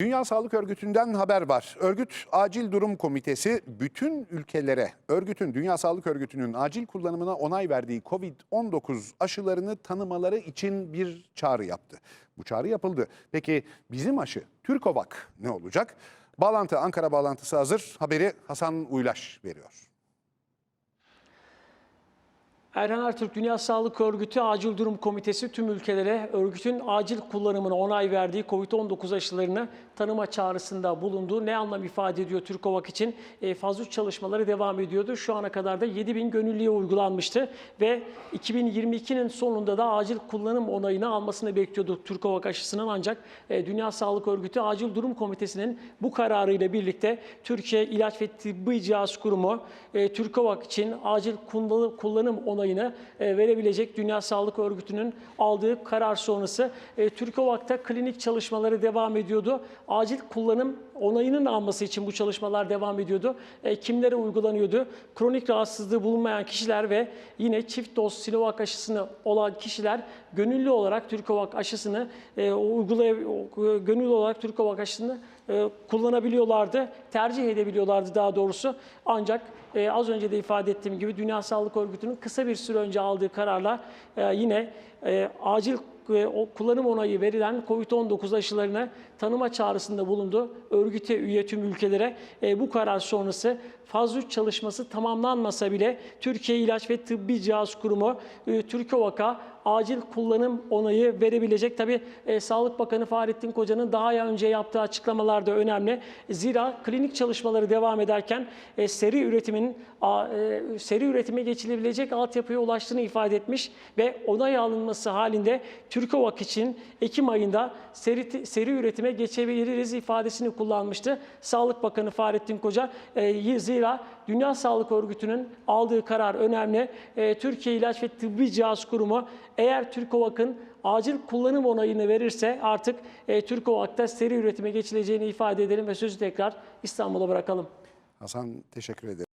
Dünya Sağlık Örgütü'nden haber var. Örgüt Acil Durum Komitesi bütün ülkelere, örgütün Dünya Sağlık Örgütü'nün acil kullanımına onay verdiği Covid-19 aşılarını tanımaları için bir çağrı yaptı. Bu çağrı yapıldı. Peki bizim aşı Türkovak ne olacak? Bağlantı Ankara bağlantısı hazır. Haberi Hasan Uylaş veriyor. Erhan Ertürk Dünya Sağlık Örgütü Acil Durum Komitesi tüm ülkelere örgütün acil kullanımına onay verdiği COVID-19 aşılarını tanıma çağrısında bulundu. Ne anlam ifade ediyor Türkovak için? E, faz 3 çalışmaları devam ediyordu. Şu ana kadar da 7 bin gönüllüye uygulanmıştı ve 2022'nin sonunda da acil kullanım onayını almasını bekliyorduk Türkovak aşısının ancak e, Dünya Sağlık Örgütü Acil Durum Komitesi'nin bu kararıyla birlikte Türkiye İlaç ve Tıbbi Cihaz Kurumu e, Türkovak için acil kullanım, kullanım onayını e, verebilecek Dünya Sağlık Örgütü'nün aldığı karar sonrası e, Türkovak'ta klinik çalışmaları devam ediyordu. Acil kullanım onayının alması için bu çalışmalar devam ediyordu. E, kimlere uygulanıyordu? Kronik rahatsızlığı bulunmayan kişiler ve yine çift doz Sinovac aşısını olan kişiler gönüllü olarak Türkovak aşısını uygulay gönüllü olarak Türkovak aşısını kullanabiliyorlardı, tercih edebiliyorlardı daha doğrusu. Ancak e, az önce de ifade ettiğim gibi Dünya Sağlık Örgütü'nün kısa bir süre önce aldığı kararla e, yine e, acil e, o kullanım onayı verilen COVID-19 aşılarını tanıma çağrısında bulundu. Örgüte üye tüm ülkelere E, bu karar sonrası faz 3 çalışması tamamlanmasa bile Türkiye İlaç ve Tıbbi Cihaz Kurumu e, Türkovak'a acil kullanım onayı verebilecek. Tabi Sağlık Bakanı Fahrettin Koca'nın daha önce yaptığı açıklamalar da önemli. Zira klinik çalışmaları devam ederken e, seri üretimin a, e, seri üretime geçilebilecek altyapıya ulaştığını ifade etmiş ve onay alınması halinde Türkovak için Ekim ayında seri, seri üretime geçebiliriz ifadesini kullanmıştı. Sağlık Bakanı Fahrettin Koca e, zira Dünya Sağlık Örgütü'nün aldığı karar önemli. E, Türkiye İlaç ve Tıbbi Cihaz Kurumu eğer Türkovak'ın acil kullanım onayını verirse artık e, Türkovak'ta seri üretime geçileceğini ifade edelim ve sözü tekrar İstanbul'a bırakalım. Hasan teşekkür ederim.